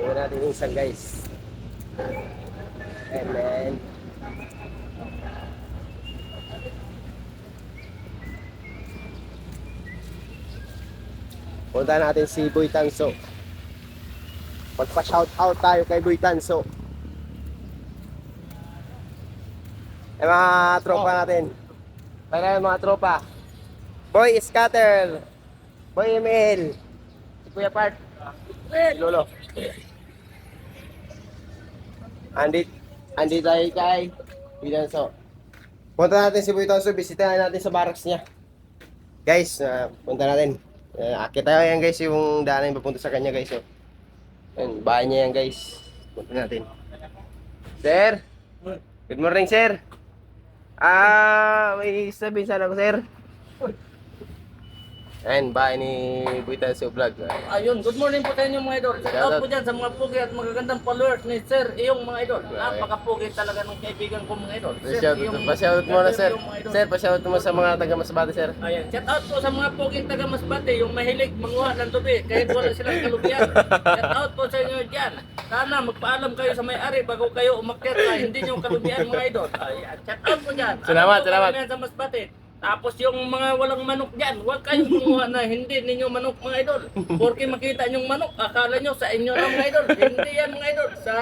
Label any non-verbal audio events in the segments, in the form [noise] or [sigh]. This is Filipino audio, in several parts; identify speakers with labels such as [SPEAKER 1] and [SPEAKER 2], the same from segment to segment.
[SPEAKER 1] Iwan natin yung isang guys. And then, punta natin si Boy Tanso. Magpa-shout out tayo kay Boy Tanso. Eh mga tropa natin. Para mga tropa. Boy Scatter. Boy Emil. Si Kuya Part. Eh, Lolo. Andit, andit tayo kay Boy Tanso. Punta natin si Boy Tanso. Bisitahin natin sa barracks niya. Guys, ah, punta natin. Uh, akit yan guys, yung daanan papunta sa kanya guys. Oh. Yan, bahay niya yan guys. Punta natin. Sir? Good morning, sir. Ah, may sabihin sana ako, sir. Ayan, bahay ni Buitan sa vlog.
[SPEAKER 2] Ayun, good morning po sa inyo mga idol. Shout out po dyan sa mga pugi at magagandang followers ni Sir Iyong mga idol. Napaka-pugi talaga ng kaibigan ko mga idol.
[SPEAKER 1] Pa-shout
[SPEAKER 2] Iyong-
[SPEAKER 1] pa-shout mo na, sir. Sir, pa-shout mo sa mga taga Masbate, sir.
[SPEAKER 2] Ayan, shout out po sa mga puging taga Masbate, yung mahilig manguha ng tubi kahit wala [laughs] silang kalubian. shout out po sa inyo dyan. Sana magpaalam kayo sa may-ari bago kayo umakyat na hindi nyo kalubian mga idol. Ayan, shout out po dyan.
[SPEAKER 1] Salamat, salamat.
[SPEAKER 2] sa Masbate. Tapos yung mga walang manok dyan, huwag kayong kumuha na hindi ninyo manok mga idol. Porque makita nyong manok, akala nyo sa inyo lang mga idol. Hindi yan mga idol. Sa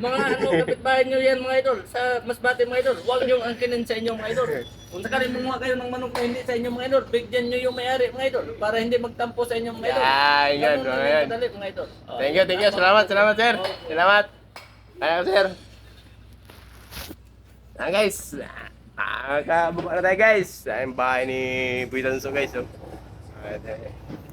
[SPEAKER 2] mga ano, kapitbahay nyo yan mga idol. Sa Masbate mga idol, huwag nyo angkinin sa inyo mga idol. Kung sakaling manguha kayo ng manok na hindi sa inyo mga idol, bigyan nyo yung may-ari mga idol. Para hindi magtampo sa inyo mga idol.
[SPEAKER 1] Yan, yan,
[SPEAKER 2] Ganun
[SPEAKER 1] yan.
[SPEAKER 2] kadali mga idol. Oh.
[SPEAKER 1] Thank you, thank you. Salamat, salamat, sir. Salamat. Ayan, sir. Ah, guys. Ah, kabuka na tayo, guys. Bahay ni Buitan so guys. Ayan.